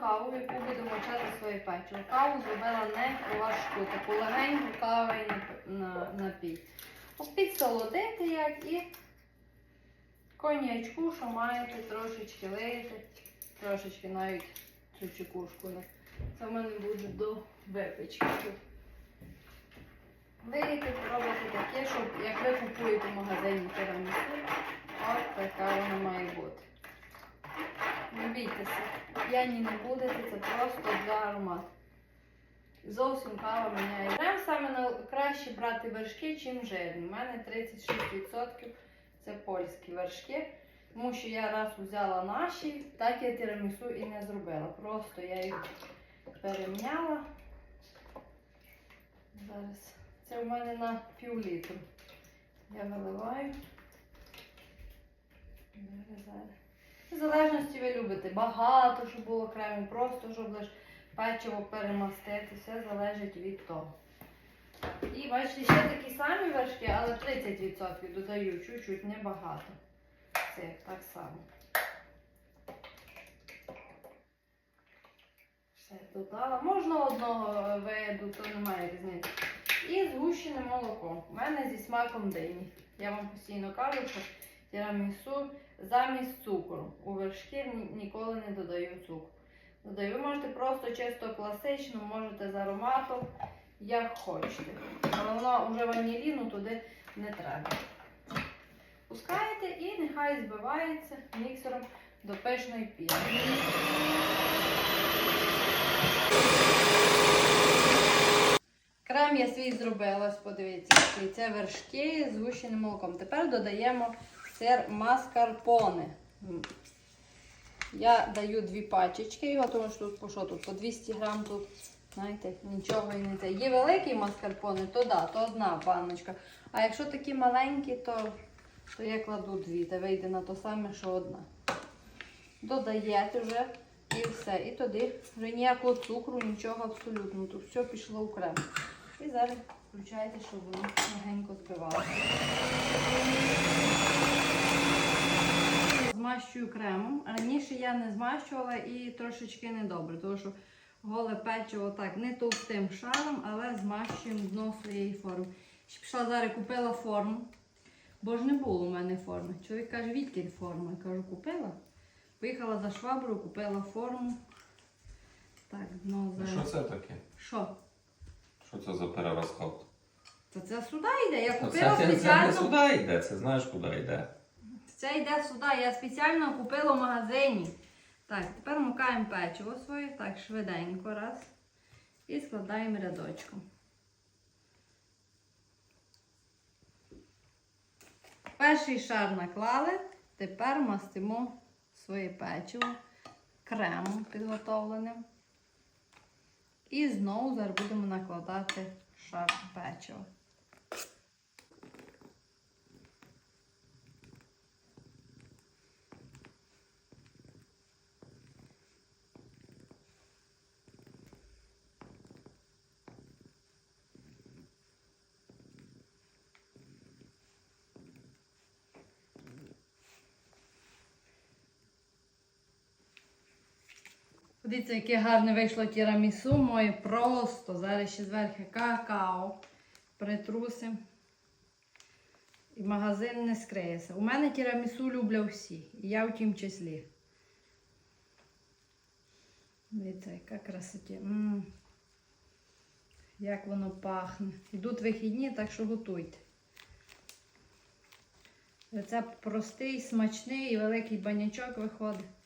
каву, яку будемо чати своє печиво. Каву зробила не важку, таку легеньку каву на, напій. Підсолодити як і коньячку, що маєте трошечки лити, трошечки навіть цю чекушку. Це в мене буде до випічки. тут. Вийти, пробувати таке, щоб як ви купуєте в магазині тирамісу, от така вона має бути. Не бійтеся, п'яні не будете, це просто для аромату. Зовсім кава міняє. Нам саме краще брати вершки, чим жирні. У мене 36% це польські вершки. Тому що я раз взяла наші, так я тирамісу і не зробила. Просто я їх перемняла. Зараз. Це в мене на пів літру. Я виливаю. Зараз, зараз. В залежності ви любите. Багато, щоб було крему, просто щоб лише печиво перемастити. Все залежить від того. І бачите, ще такі самі вершки, але 30% додаю чуть-чуть, небагато. Це так само. Все додала. Можна одного е, виду, то немає різниці. І згущене молоко. У мене зі смаком дині. Я вам постійно кажу, що тірамісу замість цукру. У вершки ніколи не додаю цукру. Додаю, ви можете просто чисто класично, можете з ароматом, як хочете. Але воно вже ваніліну туди не треба. Пускаєте і нехай збивається міксером до пишної піни. Крем я свій зробила, подивіться, це вершки з згущеним молоком. Тепер додаємо сир маскарпоне. Я даю дві пачечки його, тому що тут по що тут? По 200 грам тут, знаєте, нічого і не це. Є великий маскарпоне, то да, то одна баночка. А якщо такі маленькі, то, то я кладу дві, та вийде на те саме, що одна. Додаєте вже і все. І тоді вже ніякого цукру, нічого абсолютно. Тут все пішло в крем. І зараз включайте, щоб воно легенько збивалося. Змащую кремом. Раніше я не змащувала і трошечки недобре, тому що голе печиво так не товстим шаром, але змащуємо дно своєї форми. Ще пішла зараз купила форму, бо ж не було у мене форми. Чоловік каже, відкіль форма. Я кажу, купила. Поїхала за шваброю, купила форму. Так, дно Ну, Що це таке? Що? Що це за перерозход? Та це сюди йде. Я купила Це, це, це не сюди йде, це знаєш куди йде. Це йде сюди. Я спеціально купила в магазині. Так, тепер мукаємо печиво своє, так, швиденько раз. І складаємо рядочком. Перший шар наклали, тепер мастимо своє печиво кремом підготовленим. І знову зараз будемо накладати шар печива. Подивіться, яке гарне вийшло тірамісу моє просто. Зараз ще зверху какао притрусим. І магазин не скриється. У мене тірамісу люблять всі. І я в тім числі. Дивіться, яка красоті. Як воно пахне. Йдуть вихідні, так що готуйте. Рецепт простий, смачний і великий банячок виходить.